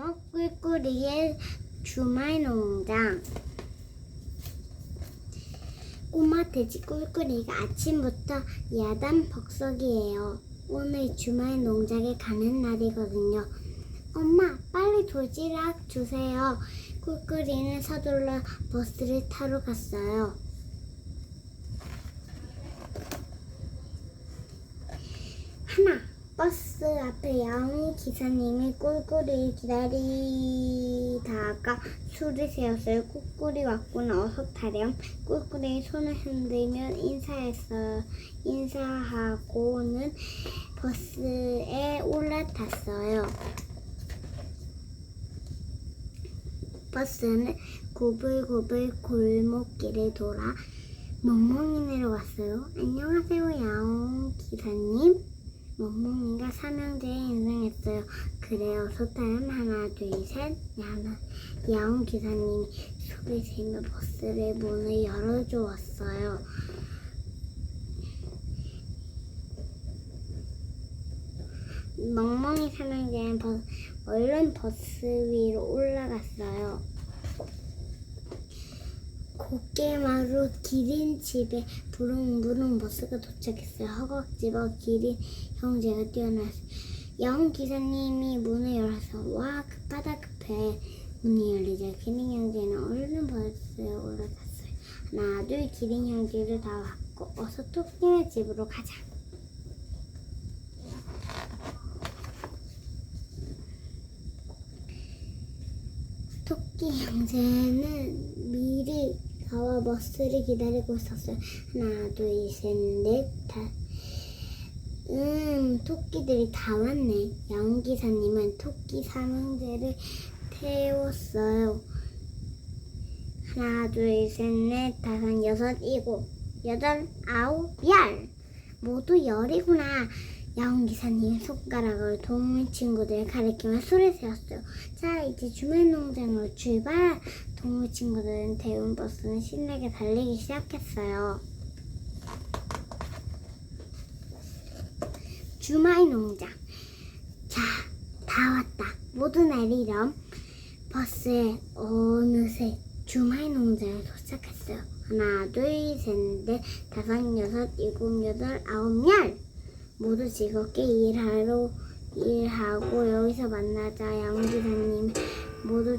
제목 꿀꿀이의 주말 농장 꼬마 돼지 꿀꿀이가 아침부터 야단 벅석이에요. 오늘 주말 농장에 가는 날이거든요. 엄마, 빨리 도시락 주세요. 꿀꿀이는 서둘러 버스를 타러 갔어요. 하나, 버스 앞에 야옹 기사님이 꿀꿀이 기다리다가 술을 세웠어요. 꿀꿀이 왔구나. 어서 타렴. 꿀꿀이 손을 흔들며 인사했어요. 인사하고는 버스에 올라탔어요. 버스는 구불구불 골목길을 돌아 멍멍이네로 왔어요. 안녕하세요, 야옹 기사님. 멍멍이가 삼형제에 인사했어요. 그래요, 소타임 하나, 둘, 셋. 야옹, 야옹 기사님이 소리 지르며 버스를 문을 열어주었어요. 멍멍이 삼형제는 버, 얼른 버스 위로 올라갔어요. 곱게마루 기린 집에 부릉부릉 버스가 도착했어요. 허걱집어 기린 형제가 뛰어났어요. 영 기사님이 문을 열어서 와 급하다 급해. 문이 열리자 기린 형제는 얼른 버스에 올라탔어요. 하나 둘 기린 형제를 다 왔고 어서 토끼네 집으로 가자. 토끼 형제는 미리 나와 버스를 기다리고 있었어요. 하나, 둘, 셋, 넷, 다. 음, 토끼들이 다 왔네. 야옹 기사님은 토끼 삼형제를 태웠어요. 하나, 둘, 셋, 넷, 다섯, 여섯, 일곱, 여덟, 아홉, 열. 모두 열이구나. 야옹 기사님 손가락으로 동물 친구들 가리키며 술을 세웠어요. 자, 이제 주말 농장으로 출발. 동물 친구들은 대운 버스는 신나게 달리기 시작했어요. 주말 농장. 자, 다 왔다. 모두 내리렴. 버스에 어느새 주말 농장에 도착했어요. 하나, 둘, 셋, 넷, 다섯, 여섯, 일곱, 여덟, 아홉, 열. 모두 즐겁게 일하러 일하고 여기서 만나자 양기사님 모두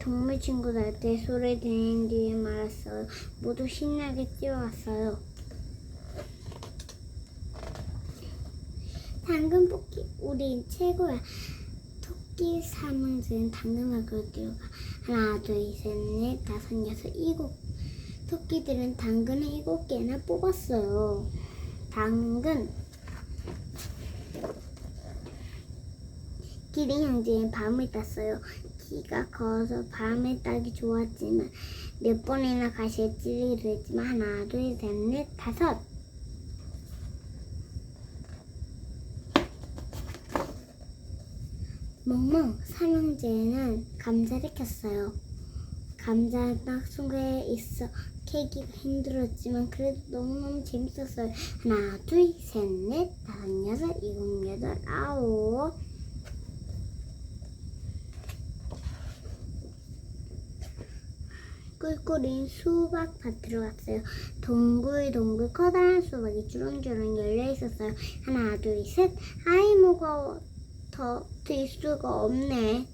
동물 친구들한테 소리 들은 뒤에 말았어요. 모두 신나게 뛰어왔어요. 당근 뽑기 우린 최고야. 토끼 삼형제는 당근학교로 뛰어가 하나 둘셋넷 다섯 여섯 일곱 토끼들은 당근을 일곱 개나 뽑았어요. 당근 기린 형제는 밤을 땄어요. 키가 커서 밤을 따기 좋았지만 몇 번이나 가시에 찔리기도 했지만 하나 둘 셋 넷 다섯 멍멍 삼형제는 감자를 켰어요. 감자 딱송에 있어 캐기가 힘들었지만 그래도 너무너무 재밌었어요. 하나, 둘, 셋, 넷, 다섯, 여섯, 일곱, 여덟, 아홉. 꿀꿀인 수박 밭으로 왔어요. 동글동글 커다란 수박이 주렁주렁 열려 있었어요. 하나, 둘, 셋. 아이 무거워. 더 들 수가 없네.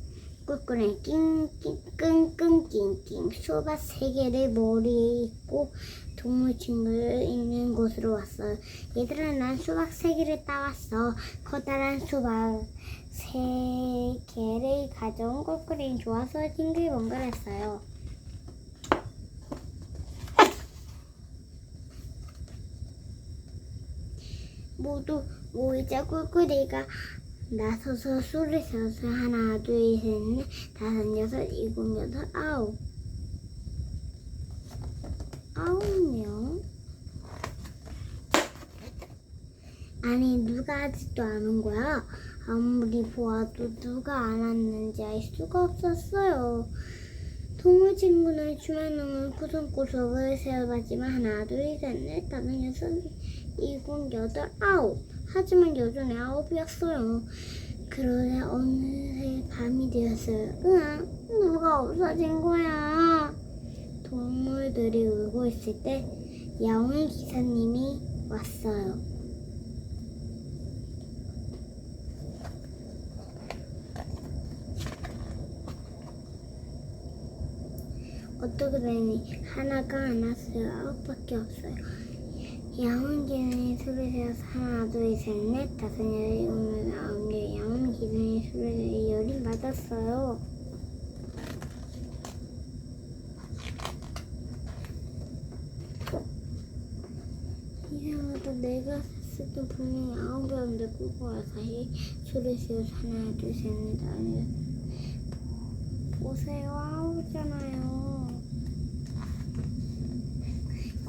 꿀꿀은 낑낑 수박 세 개를 머리에 있고 동물 친구를 있는 곳으로 왔어요. 얘들아 난 수박 세 개를 따왔어. 커다란 수박 세 개를 가져온 꿀꿀이 좋아서 징글벙글했어요. 모두 모이자 꿀꿀이가 나서서 술을 세워서 하나 둘 셋 넷 다섯 여섯 일곱 여덟 아홉 아홉 명 아니 누가 아직도 안 온 거야? 아무리 보아도 누가 안 왔는지 알 수가 없었어요. 동물 친구는 주말놈은 구석구석을 세어봤지만 하나 둘 셋 넷 다섯 여섯 일곱 여덟 아홉 하지만 여전히 아홉이었어요. 그러자 어느새 밤이 되었어요. 으아, 누가 없어진 거야? 동물들이 울고 있을 때 야옹 기사님이 왔어요. 어떻게 되니 하나가 안 왔어요. 아홉밖에 없어요. 야옹 기사님 소리 세서 하나 둘 셋 넷 다섯 여섯 일곱 여덟 아홉 열 야옹 기사님 소리 세서 열이 맞았어요. 이상하다 내가 샀을 때 분명히 아홉이었는데 그거야 다시 소리 세서 하나 둘 셋 넷 아니 보세요 아홉이잖아요.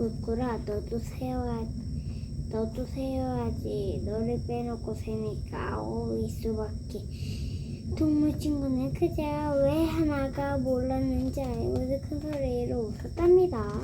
꿀꿀아 너도 세워야 너도 세워야지. 너를 빼놓고 세니까 아홉일 수밖에. 동물 친구는 그저 왜 하나가 몰랐는지 알고서 큰 소리로 웃었답니다